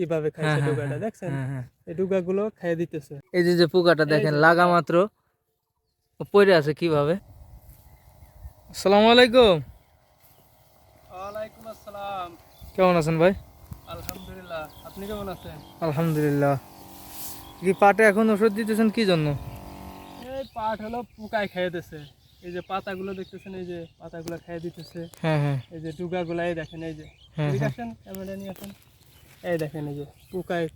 কীভাবে খাইছে হ্যাঁ ডুগাটা হ্যাঁ, দেখছেন? হ্যাঁ, হ্যাঁ। এই ডুগাগুলো খেয়ে দিতেছে। এই যে যে পোকাটা দেখেন লাগা মাত্র। পড়ে আছে কীভাবে? আসসালামু আলাইকুম। ওয়ালাইকুম আসসালাম। কেমন আছেন ভাই? আলহামদুলিল্লাহ। আপনি কেমন আছেন? আলহামদুলিল্লাহ। কি পাটে এখন ওষুধ দিতেছেন কি জন্য? এই পাট হলো পোকায় খেয়ে দিতেছে এই যে পাতাগুলো দেখতেছেন এই যে পাতাগুলো খেয়ে দিতেছে। হ্যাঁ হ্যাঁ। এই যে ডুগাগুলো এই দেখেন এই যে। এদিকে হ্যাঁ। ক্যামেরা নিয়ে আসেন। এই দেখেন এই যে পোকায়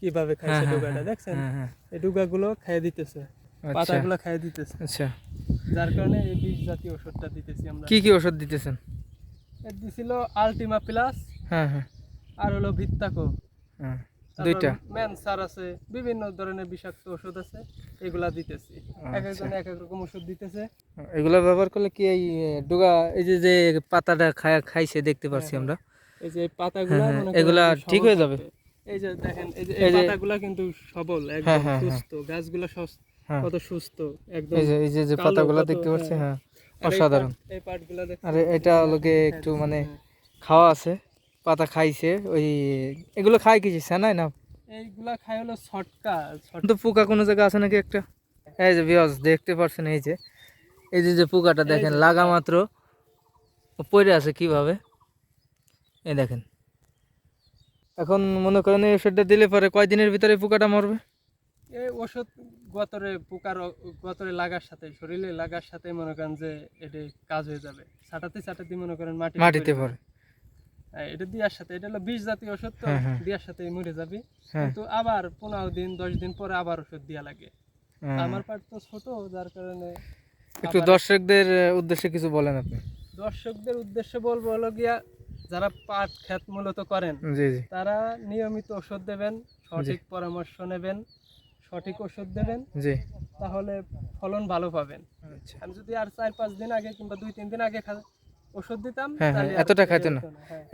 কীভাবে খাইছে হ্যাঁ, ডুগাটা হ্যাঁ, দেখছেন? হ্যাঁ, হ্যাঁ। এই ডুগাগুলো খেয়ে দিতেছে আচ্ছা। পাতাগুলো খেয়ে দিতেছে। আচ্ছা। যার কারণে এই বিষ জাতীয় ওষুধটা দিতেছি আমরা। কি কি ওষুধ দিতেছেন? দিছিল আলটিমা প্লাস হ্যাঁ হ্যাঁ। আর হলো ভিত্তাকো। হ্যাঁ দুইটা। ম্যানসার আছে বিভিন্ন ধরনের বিষাক্ত ওষুধ আছে এগুলা দিতেছি। এক একজন এক এক রকম ওষুধ দিতেছে। এগুলা ব্যবহার করলে কি এই ডুগা এই যে যে পাতাটা খাইছে দেখতে পাচ্ছি আমরা। এই যে পাতাগুলা হ্যাঁ, করেন এগুলা ঠিক হয়ে যাবে? এই যে দেখেন এই যে পাতাগুলা কিন্তু সবল হ্যাঁ, একদম হ্যাঁ, হ্যাঁ। সুস্থ গাছগুলা হ্যাঁ কত সুস্থ একদম এই যে এই যে পাতাগুলো দেখতে পাচ্ছি হ্যাঁ। হ্যাঁ অসাধারণ এই পাটগুলা? আর এটা হ্যাঁ, একটু মানে হ্যাঁ। খাওয়া আছে পাতা খাইছে ওই এগুলো খাই কিছু সেনাই না এইগুলা খাই হলো ছটকা ছট- কিন্তু পোকা কোনো জায়গা আছে নাকি একটা এই যে বিয়াস দেখতে পাচ্ছেন এই যে এই যে যে পোকাটা দেখেন লাগা মাত্র পড়ে আছে কীভাবে এই দেখেন। এখন মনে করেন এই ওষুধটা দিলে পরে কয়দিনের ভিতরে পোকাটা মরবে? এই ওষুধ গতরে পোকার গতরে লাগার সাথে শরীরে লাগার সাথে মনে করেন যে এটা কাজ হয়ে যাবে। ছাটাতে ছাটাতে মনে করেন মাটি মাটিতে পড়ে। এটা দিয়ার সাথে এটা হলো বিষ জাতীয় ওষুধ তো হ্যাঁ, হ্যাঁ। দিয়ার সাথে মরে যাবে। হ্যাঁ। কিন্তু আবার পনেরো দিন দশ দিন পরে আবার ওষুধ দিয়া লাগে। হ্যাঁ। আমার পাট তো ছোট যার কারণে একটু দর্শকদের উদ্দেশ্যে কিছু বলেন আপনি। দর্শকদের উদ্দেশ্যে বলব হলো গিয়া যারা পাট খেত মূলত করেন তারা নিয়মিত ওষুধ দেবেন সঠিক পরামর্শ নেবেন সঠিক ওষুধ দেবেন জি। তাহলে ফলন ভালো পাবেন। আচ্ছা। আমি যদি আর চার পাঁচ দিন আগে কিংবা দুই তিন দিন আগে ওষুধ দিতাম হ্যাঁ, হ্যাঁ, এতটা খাইতেন খাইতো না। হ্যাঁ।